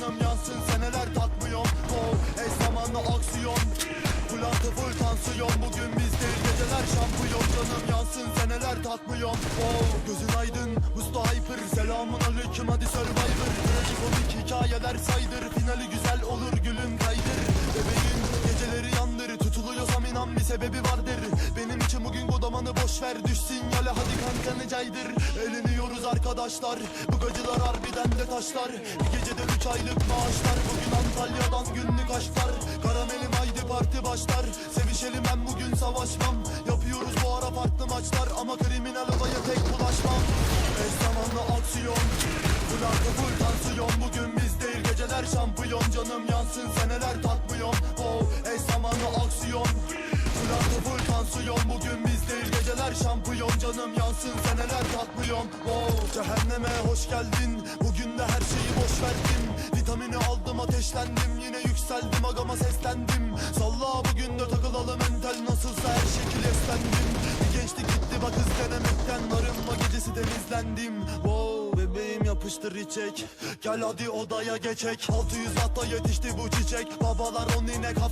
canım yansın seneler tatmıyorum Wow eş zamanlı aksiyon. Plantı full tansiyon. Bugün biz değil geceler şampiyon. Canım yansın seneler tatmıyorum Wow gözün aydın Musta Hyper. Selamun aleyküm hadi Survivor. Trajikomik hikayeler saydır. Finali güzel olur gülüm kaydır. Bebeğin geceleri yandır. Tutuluyorsam inan bir sebebi vardır Benim için bugün godamanı boş ver Düş sinyale. Hadi kankanı caydır? Eğleniyoruz arkadaşlar. Bu gacılar harbiden de taşlar. Bir gecede üç aylık maaşlar. Bugün Antalya'dan günlük aşklar. Karamelim haydi parti başlar. Sevişelim ben bugün savaşmam. Yapıyoruz bu ara farklı maçlar. Ama kriminal olaya tek bulaşmam. Eş zamanlı aksiyon. Kulaklı full tansiyon. Bugün biz değil geceler şampiyon. Canım yansın seneler Canım yansın seneler tatmıyorum Oh cehenneme hoş geldin. Bugün de her şeyi boş verdim Vitamini aldım ateşlendim. Yine yükseldim agama seslendim. Salla bugün de takılalım entel Nasılsa her şekil eslendim. Bir gençlik gitti bak hız denemekten. Arınma gecesi temizlendim Wow bebeğim yapıştır içek. Gel hadi odaya geçek. 600 hatta yetişti bu çiçek. Babalar on inek